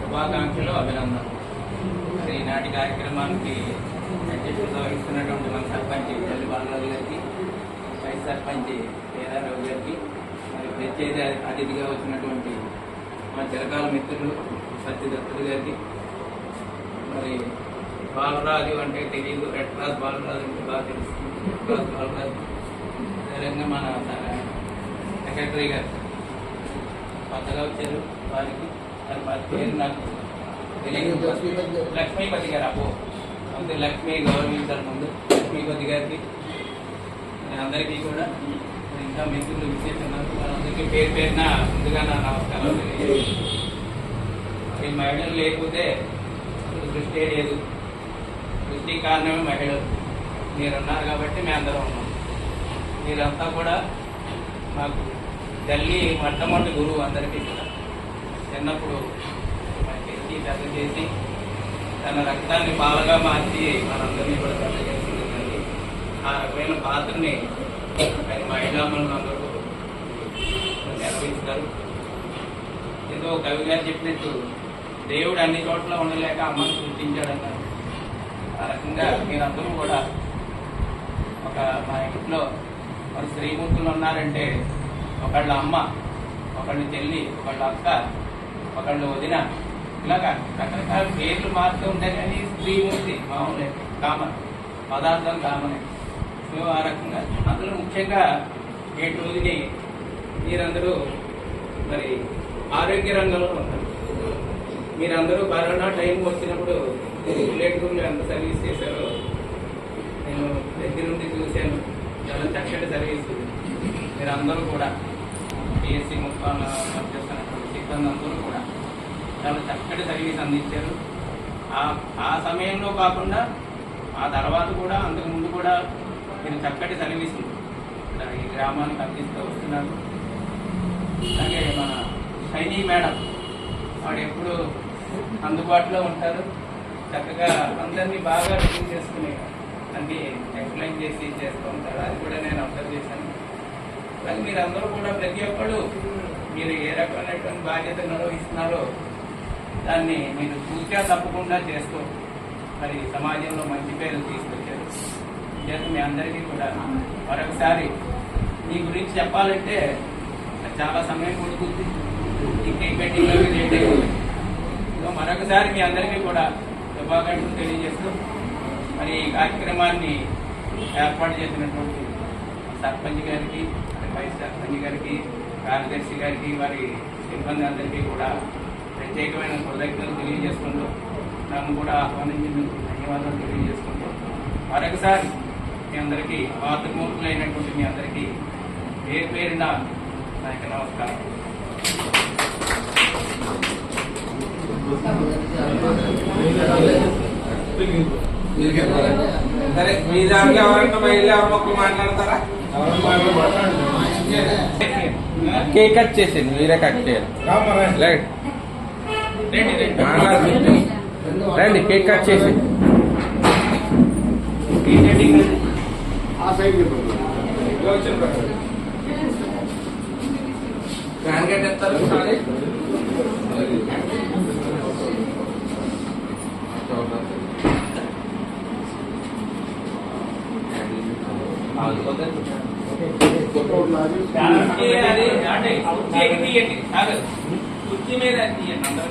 శుభాకాంక్షలు అభినందనలు. మరి ఈనాటి కార్యక్రమానికి అధ్యక్షత వహిస్తున్నటువంటి మన సర్పంచ్ తల్లి బాలరాజు గారికి వైస్ సర్పంచ్ కేదారావు గారికి మరి ప్రత్యేక అతిథిగా వచ్చినటువంటి మా చిరకాల మిత్రులు సత్యదత్తుడు గారికి మరి బాలరాజు అంటే తెలియదు రెడ్ క్రాస్ బాలరాజు అంటే బాగా తెలుసు. బాలరాజు అదేవిధంగా మన సెక్రటరీ గారు. కొత్తగా వచ్చారు వారికి. పేరు నాకు తెలియదు. లక్ష్మీపతి గారు. అబ్బో. అంతే లక్ష్మీ గౌరవించారు ముందు. లక్ష్మీపతి గారికి అందరికీ కూడా ఇంకా మిత్రులు విశేషన్నారు వాళ్ళందరికీ పేరు పేరున ముందుగా నా నమస్కారం. మరి మహిళలు లేకపోతే దృష్టి లేదు. దృష్టి కారణమే మహిళలు. మీరున్నారు కాబట్టి మేము అందరం ఉన్నాం. మీరంతా కూడా మాకు తల్లి మొట్టమొదటి గురువు అందరికీ కూడా. చిన్నప్పుడు మనకి పెంచి పెద్ద చేసి తన రక్తాన్ని పాలగా మార్చి మనందరినీ కూడా పెద్ద చేసింది ఆ రకమైన పాత్రని ఆయన మహిళామణులు అందరూ నిర్వహిస్తారు. ఏదో కవి గారు చెప్పినట్టు దేవుడు అన్ని చోట్ల ఉండలేక అమ్మను సృష్టించాడన్నారు ఆ రకంగా మీరందరూ కూడా ఒక మా ఇంట్లో మరి స్త్రీమూర్తులు ఉన్నారంటే ఒకళ్ళ అమ్మ ఒకళ్ళ చెల్లి ఒకళ్ళ అక్క ఒకళ్ళు వదిన. ఇలాగా రకరకాల పేర్లు మారుతూ ఉంటాయి కానీ స్త్రీమూర్తి మామూలే కామన్ పదార్థం కామనే. సో ఆ రకంగా అందులో ముఖ్యంగా నేటి రోజుని మీరందరూ మరి ఆరోగ్య రంగంలో ఉంటారు. మీరందరూ కరోనా టైం వచ్చినప్పుడు రిలేటివ్లు ఎంత సర్వీస్ చేశారో నేను దగ్గర నుండి చూశాను. చాలా చక్కటి సర్వీస్. మీరందరూ కూడా బిఎస్సి ముఖ్యాలు పనిచేస్తున్నటువంటి సిబ్బంది అందరూ కూడా. చాలా చక్కటి సర్వీస్ అందించారు. ఆ ఆ సమయంలో కాకుండా ఆ తర్వాత కూడా అంతకు ముందు కూడా మీరు చక్కటి సర్వీస్ ఈ గ్రామానికి అందిస్తూ వస్తున్నారు. అలాగే మన షైనీ మేడం వాడు ఎప్పుడు అందుబాటులో ఉంటారు. చక్కగా అందరినీ బాగా రిసీవ్ చేసుకుని అన్ని ఎక్స్ప్లెయిన్ చేసి చేస్తూ ఉంటారు. అది కూడా నేను అబ్జర్వ్ చేశాను. అలాగే మీరు కూడా ప్రతి ఒక్కరు మీరు ఏ రకమైనటువంటి బాధ్యత నిర్వహిస్తున్నారో దాన్ని మీరు పూర్తిగా తప్పకుండా చేస్తూ మరి సమాజంలో మంచి పేరు తీసుకొచ్చారు. చేత మీ అందరికీ కూడా మరొకసారి మీ గురించి చెప్పాలంటే చాలా సమయం పడుతుంది. ఈ లేట్ అయిపోయింది సో మరొకసారి మీ అందరికీ కూడా శుభాకాంక్షలు తెలియజేస్తూ మరి ఈ కార్యక్రమాన్ని ఏర్పాటు చేసినటువంటి సర్పంచ్ గారికి వైస్ సర్పంచ్ గారికి కార్యదర్శి గారికి వారి సిబ్బంది అందరికీ కూడా ప్రత్యేకమైన కృతజ్ఞతలు తెలియజేసుకుంటూ నన్ను కూడా ఆహ్వానించినందుకు ధన్యవాదాలు తెలియజేసుకుంటూ మరొకసారి మీ అందరికీ మాతృమూర్తులైనటువంటి మీ అందరికీ పేరు పేరున నా యొక్క నమస్కారం. సరే మీ దాంట్లో ఎవరైనా మహిళ ఒకరు మాట్లాడతారా? కేక్ కట్ చేసేయండి మీరే కట్ చేయాలి. రండి రండి మాట్లాడండి. రండి కేక్ కట్ చేసి ఈ సెట్టింగ్ ఫ్యాన్ కట్టేస్తారు ఒకసారి కుర్చీ అది అంటే కుర్చీ ఎక్కి తీయండి కాదు కుర్చీ మీద అది తీయండి అందరూ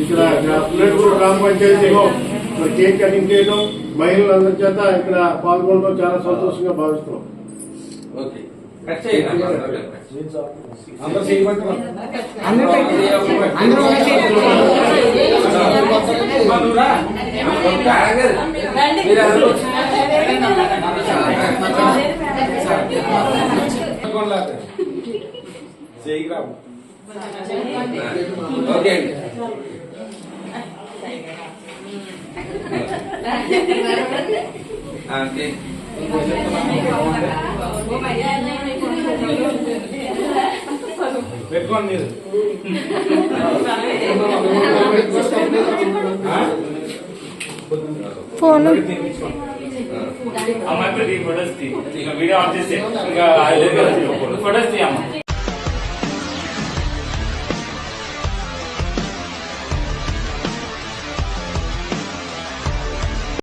ఇక్కడ పిల్లలు గ్రామ పంచాయతీలో మరి కేక్ కటింగ్ చేయడం మహిళలందరి చేత ఇక్కడ పాల్గొనడం చాలా సంతోషంగా భావిస్తున్నాం అందరూ కే- పెట్టుకోండి మీరు ఫోన్ అమ్మాయి ఫొటోస్ తీ ఇక వీడియో ఆన్ చేస్తే ఇంకా ఫొటోస్ తీయమ్మా